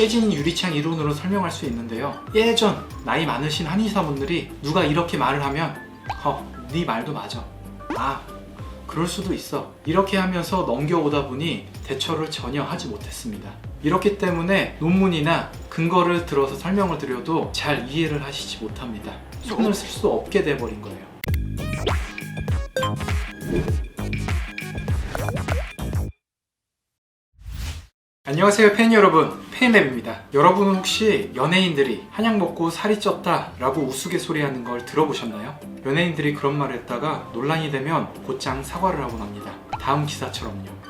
깨진 유리창 이론으로 설명할 수 있는데요. 예전 나이 많으신 한의사분들이 누가 이렇게 말을 하면 어, 네 말도 맞아. 아, 그럴 수도 있어. 이렇게 하면서 넘겨오다 보니 대처를 전혀 하지 못했습니다. 이렇기 때문에 논문이나 근거를 들어서 설명을 드려도 잘 이해를 하시지 못합니다. 손을 쓸 수 없게 돼버린 거예요. 안녕하세요 팬 여러분 팬랩입니다. 여러분은 혹시 연예인들이 한약 먹고 살이 쪘다 라고 우스갯소리하는 걸 들어보셨나요? 연예인들이 그런 말을 했다가 논란이 되면 곧장 사과를 하고 납니다. 다음 기사처럼요.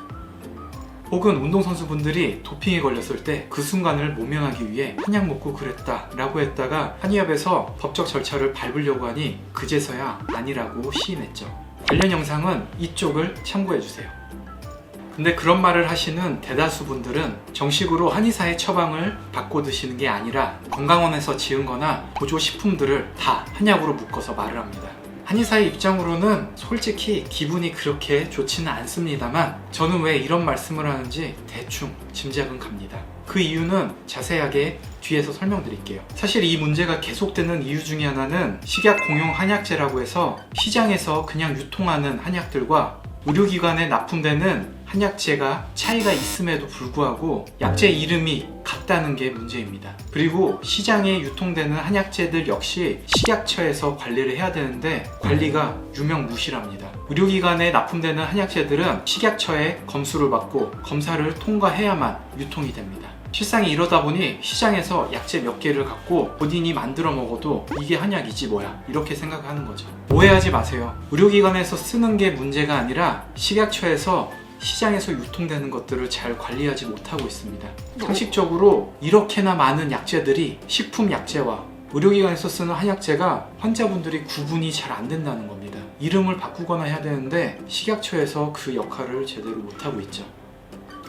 혹은 운동선수분들이 도핑에 걸렸을 때 그 순간을 모면하기 위해 한약 먹고 그랬다 라고 했다가 한의협에서 법적 절차를 밟으려고 하니 그제서야 아니라고 시인했죠. 관련 영상은 이쪽을 참고해주세요 근데 그런 말을 하시는 대다수 분들은 정식으로 한의사의 처방을 받고 드시는 게 아니라 건강원에서 지은 거나 보조 식품들을 다 한약으로 묶어서 말을 합니다. 한의사의 입장으로는 솔직히 기분이 그렇게 좋지는 않습니다만 저는 왜 이런 말씀을 하는지 대충 짐작은 갑니다. 그 이유는 자세하게 뒤에서 설명드릴게요. 사실 이 문제가 계속되는 이유 중에 하나는 식약 공용 한약재라고 해서 시장에서 그냥 유통하는 한약들과 의료기관에 납품되는 한약재가 차이가 있음에도 불구하고 약재 이름이 같다는 게 문제입니다. 그리고 시장에 유통되는 한약재들 역시 식약처에서 관리를 해야 되는데 관리가 유명무실합니다. 의료기관에 납품되는 한약재들은 식약처에 검수를 받고 검사를 통과해야만 유통이 됩니다. 실상이 이러다 보니 시장에서 약재 몇 개를 갖고 본인이 만들어 먹어도 이게 한약이지 뭐야 이렇게 생각하는 거죠. 오해하지 마세요. 의료기관에서 쓰는 게 문제가 아니라 식약처에서 시장에서 유통되는 것들을 잘 관리하지 못하고 있습니다. 상식적으로 이렇게나 많은 약재들이 식품 약재와 의료기관에서 쓰는 한약재가 환자분들이 구분이 잘 안 된다는 겁니다. 이름을 바꾸거나 해야 되는데 식약처에서 그 역할을 제대로 못하고 있죠.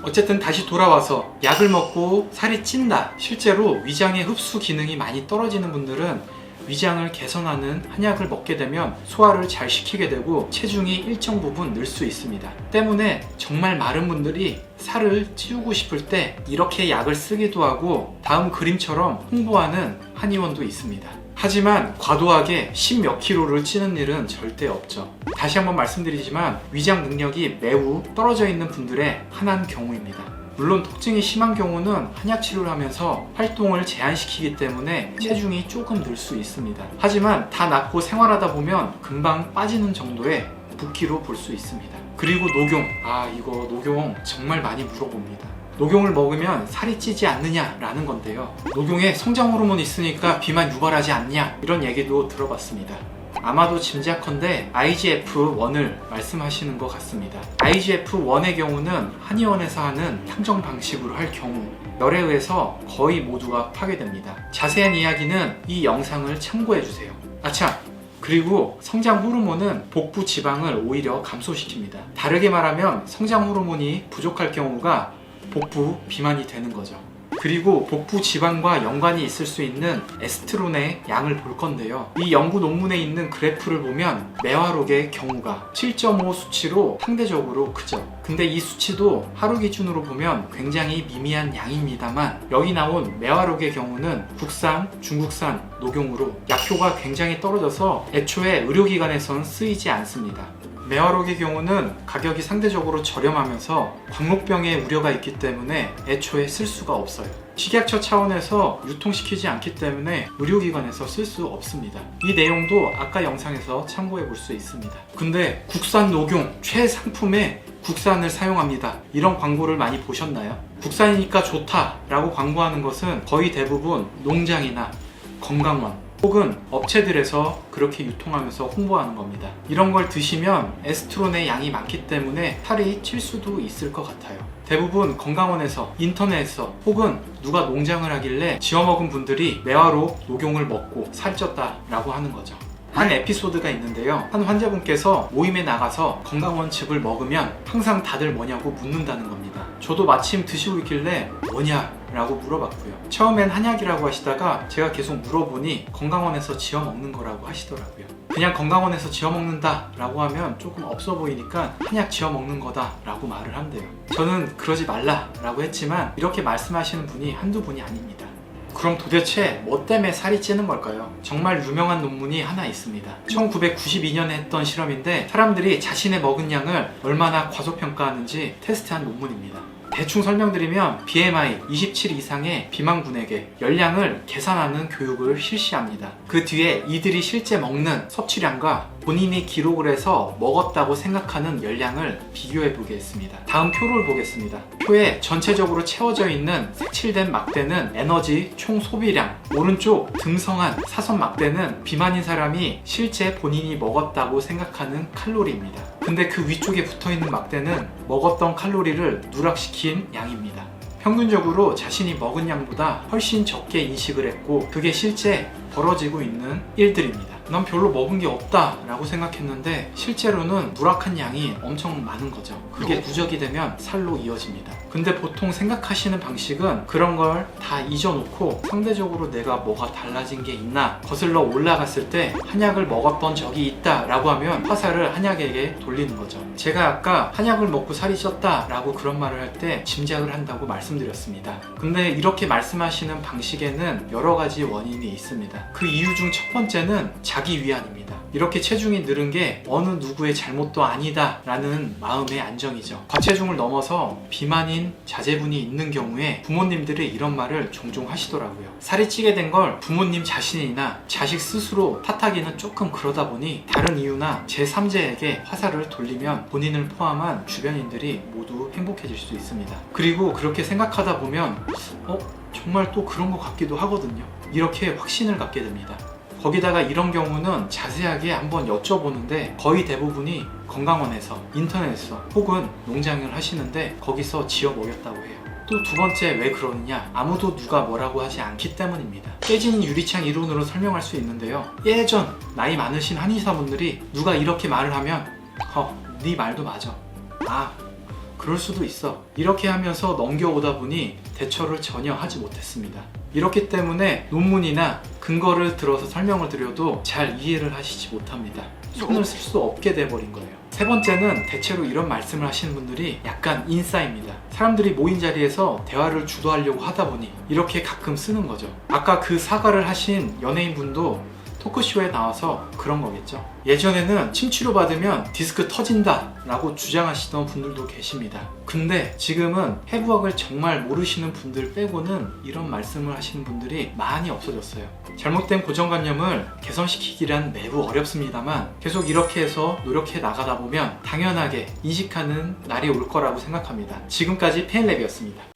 어쨌든 다시 돌아와서 약을 먹고 살이 찐다. 실제로 위장의 흡수 기능이 많이 떨어지는 분들은 위장을 개선하는 한약을 먹게 되면 소화를 잘 시키게 되고 체중이 일정 부분 늘 수 있습니다. 때문에 정말 마른 분들이 살을 찌우고 싶을 때 이렇게 약을 쓰기도 하고 다음 그림처럼 홍보하는 한의원도 있습니다. 하지만 과도하게 10 몇 킬로를 찌는 일은 절대 없죠. 다시 한번 말씀드리지만 위장 능력이 매우 떨어져 있는 분들의 흔한 경우입니다. 물론 통증이 심한 경우는 한약 치료를 하면서 활동을 제한시키기 때문에 체중이 조금 늘 수 있습니다. 하지만 다 낫고 생활하다 보면 금방 빠지는 정도의 붓기로 볼 수 있습니다. 그리고 녹용. 아, 이거 녹용 정말 많이 물어봅니다. 녹용을 먹으면 살이 찌지 않느냐라는 건데요. 녹용에 성장 호르몬이 있으니까 비만 유발하지 않냐 이런 얘기도 들어봤습니다. 아마도 짐작컨대 IGF-1을 말씀하시는 것 같습니다. IGF-1의 경우는 한의원에서 하는 향정 방식으로 할 경우 열에 의해서 거의 모두가 파괴됩니다. 자세한 이야기는 이 영상을 참고해주세요. 아차! 그리고 성장 호르몬은 복부 지방을 오히려 감소시킵니다. 다르게 말하면 성장 호르몬이 부족할 경우가 복부 비만이 되는 거죠. 그리고 복부 지방과 연관이 있을 수 있는 에스트론의 양을 볼 건데요. 이 연구 논문에 있는 그래프를 보면 매화록의 경우가 7.5 수치로 상대적으로 크죠. 근데 이 수치도 하루 기준으로 보면 굉장히 미미한 양입니다만 여기 나온 매화록의 경우는 국산, 중국산 녹용으로 약효가 굉장히 떨어져서 애초에 의료기관에선 쓰이지 않습니다. 매화록의 경우는 가격이 상대적으로 저렴하면서 광목병의 우려가 있기 때문에 애초에 쓸 수가 없어요. 식약처 차원에서 유통시키지 않기 때문에 의료기관에서 쓸 수 없습니다. 이 내용도 아까 영상에서 참고해 볼 수 있습니다. 근데 국산 녹용 최상품에 국산을 사용합니다. 이런 광고를 많이 보셨나요? 국산이니까 좋다라고 광고하는 것은 거의 대부분 농장이나 건강원 혹은 업체들에서 그렇게 유통하면서 홍보하는 겁니다. 이런 걸 드시면 에스트론의 양이 많기 때문에 살이 찔 수도 있을 것 같아요. 대부분 건강원에서 인터넷에서 혹은 누가 농장을 하길래 지어먹은 분들이 매화로 녹용을 먹고 살쪘다 라고 하는 거죠. 한 에피소드가 있는데요. 한 환자분께서 모임에 나가서 건강원칩을 먹으면 항상 다들 뭐냐고 묻는다는 겁니다. 저도 마침 드시고 있길래 뭐냐? 라고 물어봤고요. 처음엔 한약이라고 하시다가 제가 계속 물어보니 건강원에서 지어 먹는 거라고 하시더라고요. 그냥 건강원에서 지어 먹는다 라고 하면 조금 없어 보이니까 한약 지어 먹는 거다 라고 말을 한대요. 저는 그러지 말라 라고 했지만 이렇게 말씀하시는 분이 한두 분이 아닙니다. 그럼 도대체 뭐 때문에 살이 찌는 걸까요? 정말 유명한 논문이 하나 있습니다. 1992년에 했던 실험인데 사람들이 자신의 먹은 양을 얼마나 과소평가하는지 테스트한 논문입니다. 대충 설명드리면 BMI 27 이상의 비만군에게 열량을 계산하는 교육을 실시합니다. 그 뒤에 이들이 실제 먹는 섭취량과 본인이 기록을 해서 먹었다고 생각하는 열량을 비교해 보겠습니다. 다음 표를 보겠습니다. 표에 전체적으로 채워져 있는 색칠된 막대는 에너지 총 소비량, 오른쪽 듬성한 사선 막대는 비만인 사람이 실제 본인이 먹었다고 생각하는 칼로리입니다. 근데 그 위쪽에 붙어 있는 막대는 먹었던 칼로리를 누락시킨 양입니다. 평균적으로 자신이 먹은 양보다 훨씬 적게 인식을 했고 그게 실제 벌어지고 있는 일들입니다. 난 별로 먹은 게 없다라고 생각했는데 실제로는 누락한 양이 엄청 많은 거죠. 그게 누적이 되면 살로 이어집니다. 근데 보통 생각하시는 방식은 그런 걸 다 잊어놓고 상대적으로 내가 뭐가 달라진 게 있나 거슬러 올라갔을 때 한약을 먹었던 적이 있다라고 하면 화살을 한약에게 돌리는 거죠. 제가 아까 한약을 먹고 살이 쪘다라고 그런 말을 할 때 짐작을 한다고 말씀드렸습니다. 근데 이렇게 말씀하시는 방식에는 여러 가지 원인이 있습니다. 그 이유 중 첫 번째는 자기 위안입니다. 이렇게 체중이 늘은 게 어느 누구의 잘못도 아니다 라는 마음의 안정이죠. 과체중을 넘어서 비만인 자제분이 있는 경우에 부모님들이 이런 말을 종종 하시더라고요. 살이 찌게 된 걸 부모님 자신이나 자식 스스로 탓하기는 조금 그러다 보니 다른 이유나 제3자에게 화살을 돌리면 본인을 포함한 주변인들이 모두 행복해질 수 있습니다. 그리고 그렇게 생각하다 보면 어? 정말 또 그런 것 같기도 하거든요. 이렇게 확신을 갖게 됩니다. 거기다가 이런 경우는 자세하게 한번 여쭤보는데 거의 대부분이 건강원에서 인터넷에서 혹은 농장을 하시는데 거기서 지어 먹였다고 해요. 또 두 번째 왜 그러느냐 아무도 누가 뭐라고 하지 않기 때문입니다. 깨진 유리창 이론으로 설명할 수 있는데요. 예전 나이 많으신 한의사분들이 누가 이렇게 말을 하면 허네 말도 맞아. 아 그럴 수도 있어. 이렇게 하면서 넘겨오다 보니 대처를 전혀 하지 못했습니다. 이렇기 때문에 논문이나 근거를 들어서 설명을 드려도 잘 이해를 하시지 못합니다. 손을 쓸 수 없게 돼버린 거예요. 세 번째는 대체로 이런 말씀을 하시는 분들이 약간 인싸입니다. 사람들이 모인 자리에서 대화를 주도하려고 하다 보니 이렇게 가끔 쓰는 거죠. 아까 그 사과를 하신 연예인 분도 토크쇼에 나와서 그런 거겠죠. 예전에는 침치료 받으면 디스크 터진다 라고 주장하시던 분들도 계십니다. 근데 지금은 해부학을 정말 모르시는 분들 빼고는 이런 말씀을 하시는 분들이 많이 없어졌어요. 잘못된 고정관념을 개선시키기란 매우 어렵습니다만 계속 이렇게 해서 노력해 나가다 보면 당연하게 인식하는 날이 올 거라고 생각합니다. 지금까지 페인랩이었습니다.